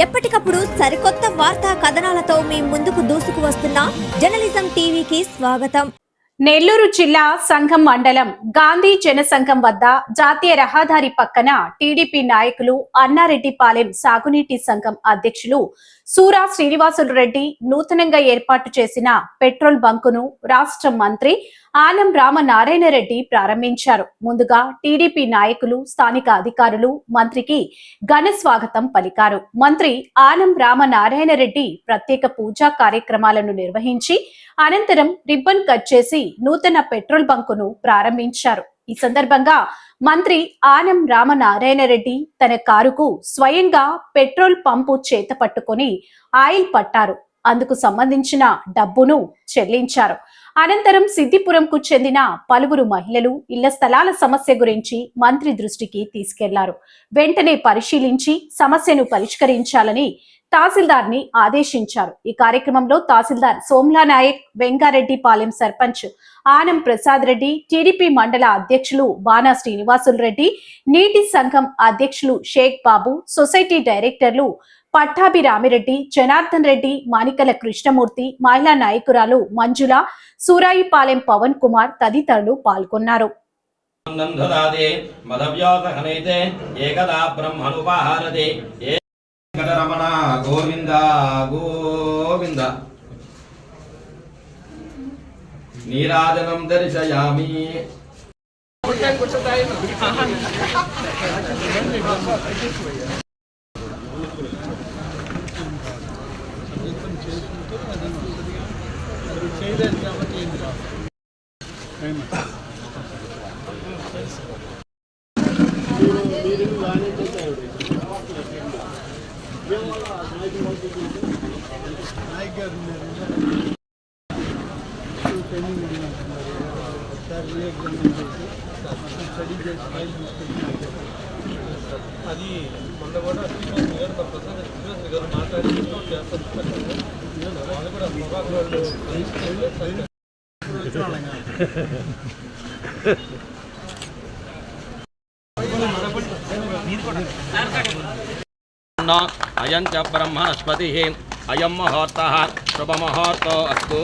ఎప్పటికప్పుడు సరికొత్త వార్తా కథనాలతో మీ ముందుకు దూసుకు వస్తున్న జర్నలిజం టీవీకి స్వాగతం. నెల్లూరు జిల్లా సంఘం మండలం గాంధీ జనసంఘం వద్ద జాతీయ రహదారి పక్కన టీడీపీ నాయకులు అన్నారెడ్డిపాలెం సాగునీటి సంఘం అధ్యక్షులు సూరా శ్రీనివాసులు రెడ్డి నూతనంగా ఏర్పాటు చేసిన పెట్రోల్ బంకును రాష్ట్ర మంత్రి ఆనం రామనారాయణ రెడ్డి ప్రారంభించారు. ముందుగా టీడీపీ నాయకులు స్థానిక అధికారులు మంత్రికి ఘన స్వాగతం పలికారు. మంత్రి ఆనం రామనారాయణ రెడ్డి ప్రత్యేక పూజా కార్యక్రమాలను నిర్వహించి అనంతరం రిబ్బన్ కట్ చేసి నూతన పెట్రోల్ బంకును ప్రారంభించారు. ఈ సందర్భంగా మంత్రి ఆనం రామనారాయణ రెడ్డి తన కారుకు స్వయంగా పెట్రోల్ పంపు చేత పట్టుకొని ఆయిల్ పట్టారు. అందుకు సంబంధించిన డబ్బును చెల్లించారు. అనంతరం సిద్దిపురంకు చెందిన పలువురు మహిళలు ఇళ్ళ స్థలాల సమస్య గురించి మంత్రి దృష్టికి తీసుకెళ్ళారు. వెంటనే పరిశీలించి సమస్యను పరిష్కరించాలని తహసీల్దార్ని ఆదేశించారు. ఈ కార్యక్రమంలో తహసీల్దార్ సోమ్లా నాయక్ వెంగారెడ్డి పాలెం సర్పంచ్ ఆనం ప్రసాద్ రెడ్డి టీడీపీ మండల అధ్యక్షులు బానా శ్రీనివాసులు రెడ్డి నీటి సంఘం అధ్యక్షులు షేక్ బాబు సొసైటీ డైరెక్టర్లు పట్టాభి రామిరెడ్డి జనార్దన్ రెడ్డి మానికల కృష్ణమూర్తి మహిళా నాయకురాలు మంజుల సూరాయిపాలెం పవన్ కుమార్ తదితరులు పాల్గొన్నారు. మదవ్యాసహనైతే ఏకదా వెంకటరమణ గోవింద గోవింద. నీరాజనం దర్శయామి. అది మొన్న కూడా. శ్రీనివాస్ గారు మా ప్రసాద్ శ్రీనివాస్ గారు మాట్లాడి చేస్తారు వాళ్ళు కూడా పొగాకు వాళ్ళు मुहूर्त अयं च ब्रह्मणस्पतिः अयं मुहूर्तः। शुभमुहूर्तो अस्तु।